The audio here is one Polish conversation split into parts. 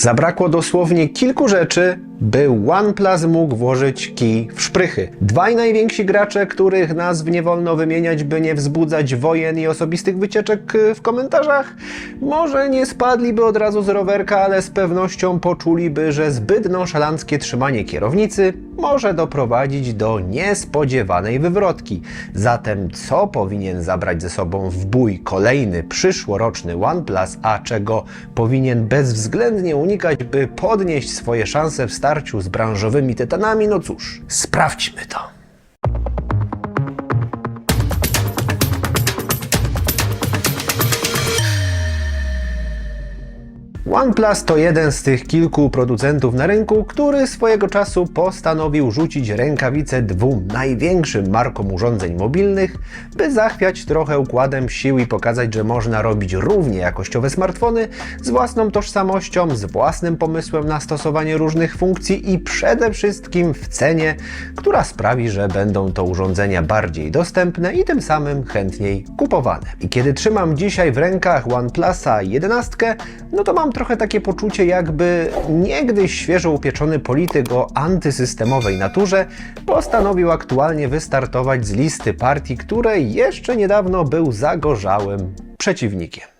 Zabrakło dosłownie kilku rzeczy, by OnePlus mógł włożyć kij w szprychy. Dwaj najwięksi gracze, których nazw nie wolno wymieniać, by nie wzbudzać wojen i osobistych wycieczek y, w komentarzach, może nie spadliby od razu z rowerka, ale z pewnością poczuliby, że zbyt nonszalanckie trzymanie kierownicy może doprowadzić do niespodziewanej wywrotki. Zatem co powinien zabrać ze sobą w bój kolejny przyszłoroczny OnePlus, a czego powinien bezwzględnie unikać, by podnieść swoje szanse w starciu z branżowymi tytanami? No cóż, sprawdźmy to. OnePlus to jeden z tych kilku producentów na rynku, który swojego czasu postanowił rzucić rękawice dwóm największym markom urządzeń mobilnych, by zachwiać trochę układem sił i pokazać, że można robić równie jakościowe smartfony z własną tożsamością, z własnym pomysłem na stosowanie różnych funkcji i przede wszystkim w cenie, która sprawi, że będą to urządzenia bardziej dostępne i tym samym chętniej kupowane. I kiedy trzymam dzisiaj w rękach OnePlusa 11, no to mam trochę takie poczucie, jakby niegdyś świeżo upieczony polityk o antysystemowej naturze postanowił aktualnie wystartować z listy partii, której jeszcze niedawno był zagorzałym przeciwnikiem.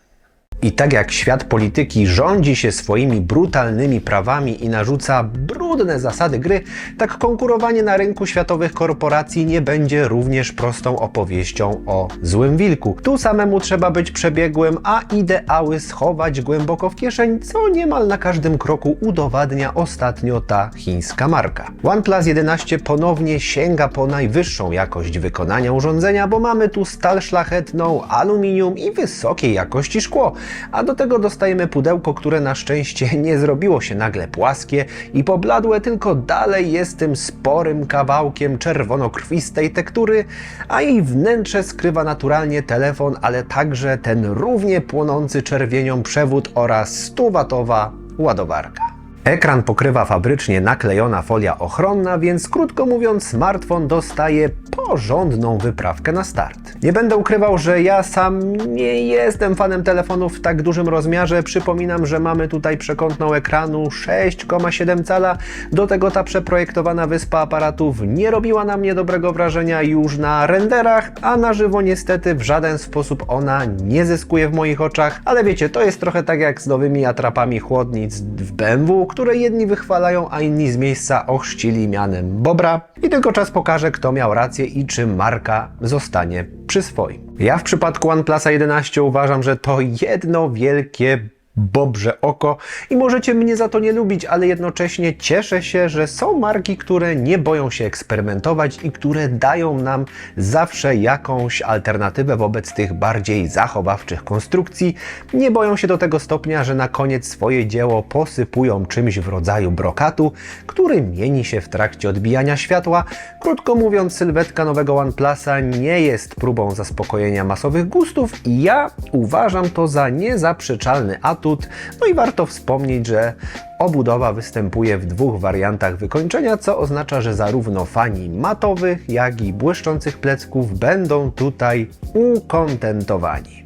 I tak jak świat polityki rządzi się swoimi brutalnymi prawami i narzuca brudne zasady gry, tak konkurowanie na rynku światowych korporacji nie będzie również prostą opowieścią o złym wilku. Tu samemu trzeba być przebiegłym, a ideały schować głęboko w kieszeń, co niemal na każdym kroku udowadnia ostatnio ta chińska marka. OnePlus 11 ponownie sięga po najwyższą jakość wykonania urządzenia, bo mamy tu stal szlachetną, aluminium i wysokiej jakości szkło a do tego dostajemy pudełko, które na szczęście nie zrobiło się nagle płaskie i pobladłe, tylko dalej jest tym sporym kawałkiem czerwonokrwistej tektury, a jej wnętrze skrywa naturalnie telefon, ale także ten równie płonący czerwienią przewód oraz 100-watowa ładowarka. Ekran pokrywa fabrycznie naklejona folia ochronna, więc krótko mówiąc, smartfon dostaje porządną wyprawkę na start. Nie będę ukrywał, że ja sam nie jestem fanem telefonów w tak dużym rozmiarze. Przypominam, że mamy tutaj przekątną ekranu 6,7 cala. Do tego ta przeprojektowana wyspa aparatów nie robiła na mnie dobrego wrażenia już na renderach, a na żywo niestety w żaden sposób ona nie zyskuje w moich oczach. Ale wiecie, to jest trochę tak jak z nowymi atrapami chłodnic w BMW, które jedni wychwalają, a inni z miejsca ochrzcili mianem Bobra. I tylko czas pokaże, kto miał rację i czy marka zostanie przy swoim. Ja w przypadku OnePlusa 11 uważam, że to jedno wielkie bobrze oko i możecie mnie za to nie lubić, ale jednocześnie cieszę się, że są marki, które nie boją się eksperymentować i które dają nam zawsze jakąś alternatywę wobec tych bardziej zachowawczych konstrukcji. Nie boją się do tego stopnia, że na koniec swoje dzieło posypują czymś w rodzaju brokatu, który mieni się w trakcie odbijania światła. Krótko mówiąc, sylwetka nowego OnePlusa nie jest próbą zaspokojenia masowych gustów i ja uważam to za niezaprzeczalny atut. No i warto wspomnieć, że obudowa występuje w dwóch wariantach wykończenia, co oznacza, że zarówno fani matowych, jak i błyszczących plecków będą tutaj ukontentowani.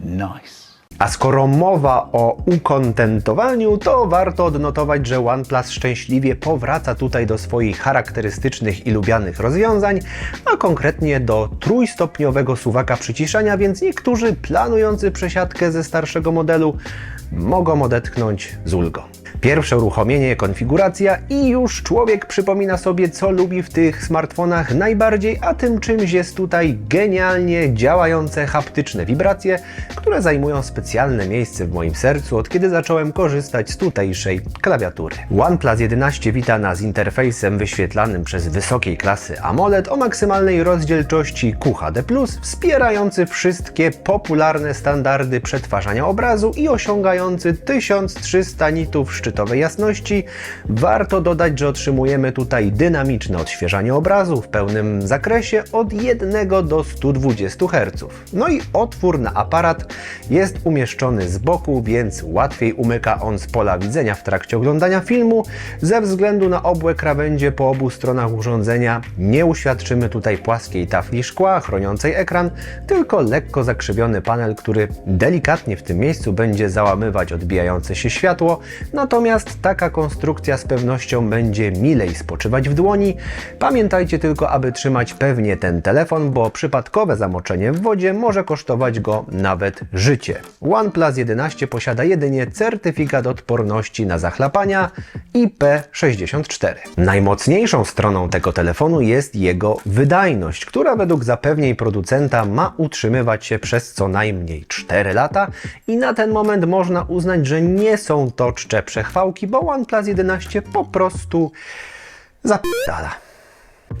Nice. A skoro mowa o ukontentowaniu, to warto odnotować, że OnePlus szczęśliwie powraca tutaj do swoich charakterystycznych i lubianych rozwiązań, a konkretnie do trójstopniowego suwaka przyciszania, więc niektórzy planujący przesiadkę ze starszego modelu mogą odetchnąć z ulgą. Pierwsze uruchomienie, konfiguracja i już człowiek przypomina sobie, co lubi w tych smartfonach najbardziej, a tym czymś jest tutaj genialnie działające haptyczne wibracje, które zajmują specjalne miejsce w moim sercu, od kiedy zacząłem korzystać z tutejszej klawiatury. OnePlus 11 wita nas interfejsem wyświetlanym przez wysokiej klasy AMOLED o maksymalnej rozdzielczości QHD+, wspierający wszystkie popularne standardy przetwarzania obrazu i osiągający 1300 nitów szczytowej jasności. Warto dodać, że otrzymujemy tutaj dynamiczne odświeżanie obrazu w pełnym zakresie od 1 do 120 Hz. No i otwór na aparat jest umieszczony z boku, więc łatwiej umyka on z pola widzenia w trakcie oglądania filmu. Ze względu na obłe krawędzie po obu stronach urządzenia nie uświadczymy tutaj płaskiej tafli szkła chroniącej ekran, tylko lekko zakrzywiony panel, który delikatnie w tym miejscu będzie zatrzymywać odbijające się światło, natomiast taka konstrukcja z pewnością będzie milej spoczywać w dłoni. Pamiętajcie tylko, aby trzymać pewnie ten telefon, bo przypadkowe zamoczenie w wodzie może kosztować go nawet życie. OnePlus 11 posiada jedynie certyfikat odporności na zachlapania IP64. Najmocniejszą stroną tego telefonu jest jego wydajność, która według zapewnień producenta ma utrzymywać się przez co najmniej 4 lata i na ten moment można uznać, że nie są to czcze bo OnePlus 11 po prostu zapadala.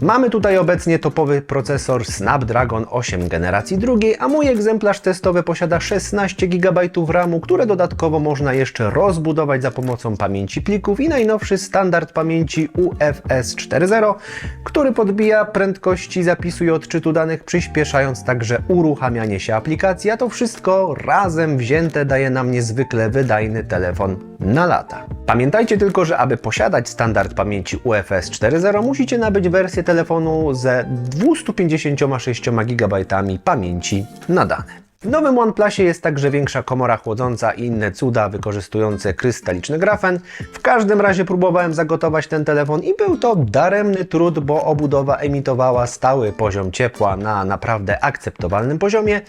Mamy tutaj obecnie topowy procesor Snapdragon 8 generacji drugiej, a mój egzemplarz testowy posiada 16 GB RAMu, które dodatkowo można jeszcze rozbudować za pomocą pamięci plików i najnowszy standard pamięci UFS 4.0, który podbija prędkości zapisu i odczytu danych, przyspieszając także uruchamianie się aplikacji, a to wszystko razem wzięte daje nam niezwykle wydajny telefon na lata. Pamiętajcie tylko, że aby posiadać standard pamięci UFS 4.0 musicie nabyć wersję telefonu ze 256 GB pamięci na dane. W nowym OnePlusie jest także większa komora chłodząca i inne cuda wykorzystujące krystaliczny grafen. W każdym razie próbowałem zagotować ten telefon i był to daremny trud, bo obudowa emitowała stały poziom ciepła na naprawdę akceptowalnym poziomie,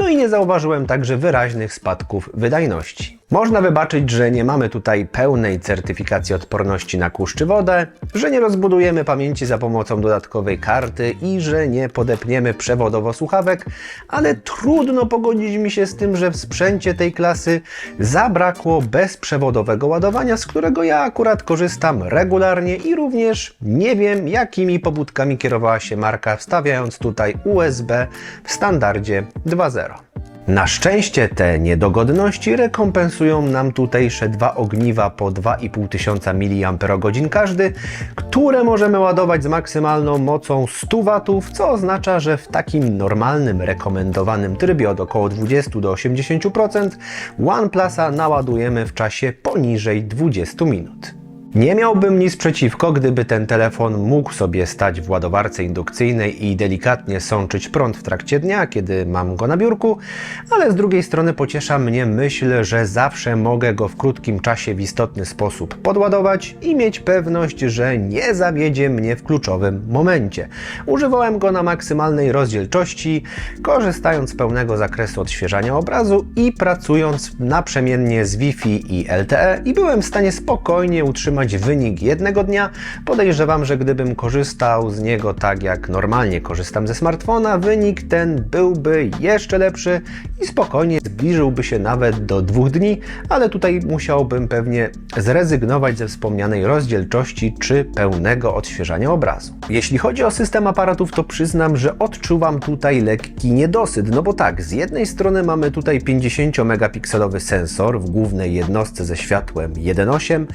no i nie zauważyłem także wyraźnych spadków wydajności. Można wybaczyć, że nie mamy tutaj pełnej certyfikacji odporności na kurz czy wodę, że nie rozbudujemy pamięci za pomocą dodatkowej karty i że nie podepniemy przewodowo słuchawek, ale trudno pogodzić mi się z tym, że w sprzęcie tej klasy zabrakło bezprzewodowego ładowania, z którego ja akurat korzystam regularnie i również nie wiem, jakimi pobudkami kierowała się marka, wstawiając tutaj USB w standardzie 2.0. Na szczęście te niedogodności rekompensują nam tutejsze dwa ogniwa po 2,5 tysiąca mAh każdy, które możemy ładować z maksymalną mocą 100 W, co oznacza, że w takim normalnym, rekomendowanym trybie od około 20 do 80% OnePlusa naładujemy w czasie poniżej 20 minut. Nie miałbym nic przeciwko, gdyby ten telefon mógł sobie stać w ładowarce indukcyjnej i delikatnie sączyć prąd w trakcie dnia, kiedy mam go na biurku, ale z drugiej strony pociesza mnie myśl, że zawsze mogę go w krótkim czasie w istotny sposób podładować i mieć pewność, że nie zawiedzie mnie w kluczowym momencie. Używałem go na maksymalnej rozdzielczości, korzystając z pełnego zakresu odświeżania obrazu i pracując naprzemiennie z Wi-Fi i LTE i byłem w stanie spokojnie utrzymać wynik jednego dnia. Podejrzewam, że gdybym korzystał z niego tak jak normalnie korzystam ze smartfona, wynik ten byłby jeszcze lepszy i spokojnie zbliżyłby się nawet do dwóch dni, ale tutaj musiałbym pewnie zrezygnować ze wspomnianej rozdzielczości czy pełnego odświeżania obrazu. Jeśli chodzi o system aparatów, to przyznam, że odczuwam tutaj lekki niedosyt, no bo tak, z jednej strony mamy tutaj 50-megapikselowy sensor w głównej jednostce ze światłem 1.8,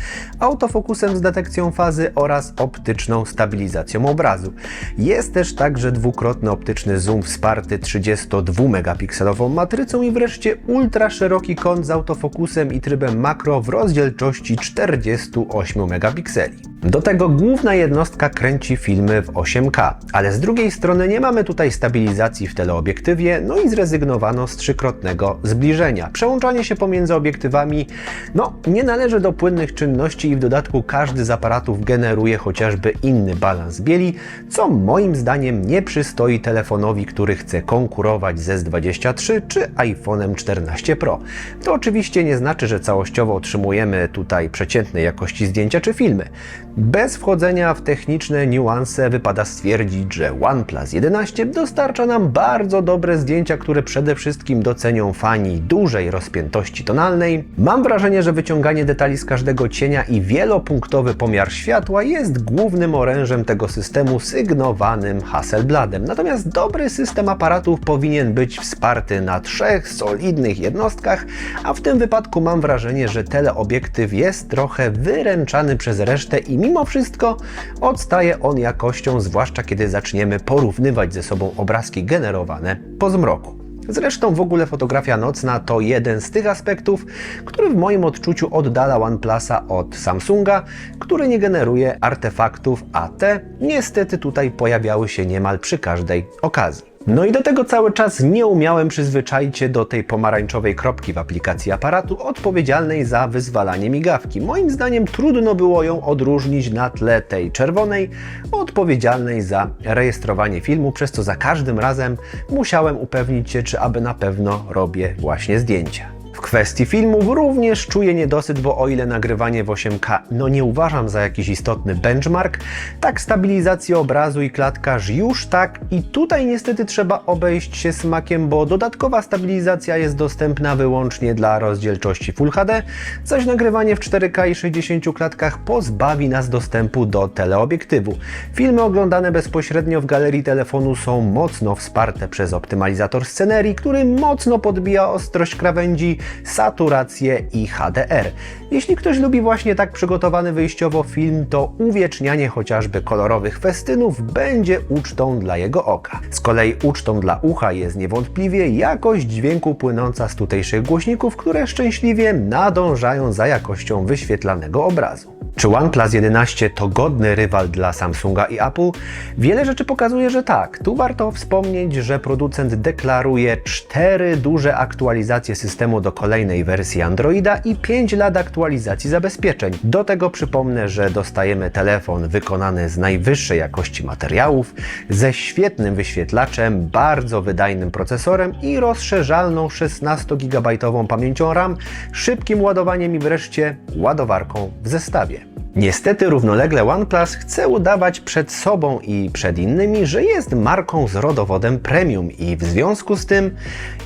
autofokusem z detekcją fazy oraz optyczną stabilizacją obrazu. Jest też także dwukrotny optyczny zoom wsparty 32-megapikselową matrycą i wreszcie ultra szeroki kąt z autofokusem i trybem makro w rozdzielczości 48 megapikseli. Do tego główna jednostka kręci filmy w 8K, ale z drugiej strony nie mamy tutaj stabilizacji w teleobiektywie, no i zrezygnowano z trzykrotnego zbliżenia. Przełączanie się pomiędzy obiektywami no, nie należy do płynnych czynności i w dodatku każdy z aparatów generuje chociażby inny balans bieli, co moim zdaniem nie przystoi telefonowi, który chce konkurować ze S23 czy iPhone'em 14 Pro. To oczywiście nie znaczy, że całościowo otrzymujemy tutaj przeciętnej jakości zdjęcia czy filmy. Bez wchodzenia w techniczne niuanse wypada stwierdzić, że OnePlus 11 dostarcza nam bardzo dobre zdjęcia, które przede wszystkim docenią fani dużej rozpiętości tonalnej. Mam wrażenie, że wyciąganie detali z każdego cienia i wielopunktowy pomiar światła jest głównym orężem tego systemu sygnowanym Hasselbladem. Natomiast dobry system aparatów powinien być wsparty na trzech solidnych jednostkach, a w tym wypadku mam wrażenie, że teleobiektyw jest trochę wyręczany przez resztę i mimo wszystko odstaje on jakością, zwłaszcza kiedy zaczniemy porównywać ze sobą obrazki generowane po zmroku. Zresztą w ogóle fotografia nocna to jeden z tych aspektów, który w moim odczuciu oddala OnePlusa od Samsunga, który nie generuje artefaktów, a te niestety tutaj pojawiały się niemal przy każdej okazji. No i do tego cały czas nie umiałem przyzwyczaić się do tej pomarańczowej kropki w aplikacji aparatu odpowiedzialnej za wyzwalanie migawki. Moim zdaniem trudno było ją odróżnić na tle tej czerwonej, odpowiedzialnej za rejestrowanie filmu, przez co za każdym razem musiałem upewnić się, czy aby na pewno robię właśnie zdjęcia. W kwestii filmów również czuję niedosyt, bo o ile nagrywanie w 8K no nie uważam za jakiś istotny benchmark, tak stabilizację obrazu i klatkarz już tak i tutaj niestety trzeba obejść się smakiem, bo dodatkowa stabilizacja jest dostępna wyłącznie dla rozdzielczości Full HD, zaś nagrywanie w 4K i 60 klatkach pozbawi nas dostępu do teleobiektywu. Filmy oglądane bezpośrednio w galerii telefonu są mocno wsparte przez optymalizator scenerii, który mocno podbija ostrość krawędzi, saturację i HDR. Jeśli ktoś lubi właśnie tak przygotowany wyjściowo film, to uwiecznianie chociażby kolorowych festynów będzie ucztą dla jego oka. Z kolei ucztą dla ucha jest niewątpliwie jakość dźwięku płynąca z tutejszych głośników, które szczęśliwie nadążają za jakością wyświetlanego obrazu. Czy OnePlus 11 to godny rywal dla Samsunga i Apple? Wiele rzeczy pokazuje, że tak. Tu warto wspomnieć, że producent deklaruje 4 duże aktualizacje systemu do kolejnej wersji Androida i 5 lat aktualizacji zabezpieczeń. Do tego przypomnę, że dostajemy telefon wykonany z najwyższej jakości materiałów, ze świetnym wyświetlaczem, bardzo wydajnym procesorem i rozszerzalną 16-gigabajtową pamięcią RAM, szybkim ładowaniem i wreszcie ładowarką w zestawie. Niestety równolegle OnePlus chce udawać przed sobą i przed innymi, że jest marką z rodowodem premium i w związku z tym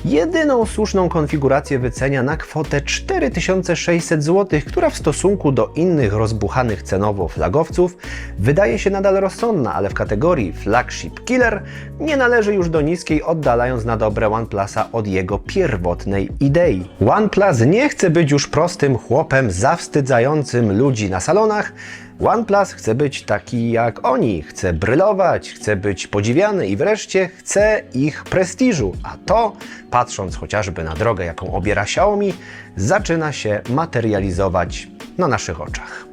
jedyną słuszną konfigurację wycenia na kwotę 4600 zł, która w stosunku do innych rozbuchanych cenowo flagowców wydaje się nadal rozsądna, ale w kategorii flagship killer nie należy już do niskiej, oddalając na dobre OnePlusa od jego pierwotnej idei. OnePlus nie chce być już prostym chłopem zawstydzającym ludzi na salonach, OnePlus chce być taki jak oni, chce brylować, chce być podziwiany i wreszcie chce ich prestiżu. A to, patrząc chociażby na drogę, jaką obiera Xiaomi, zaczyna się materializować na naszych oczach.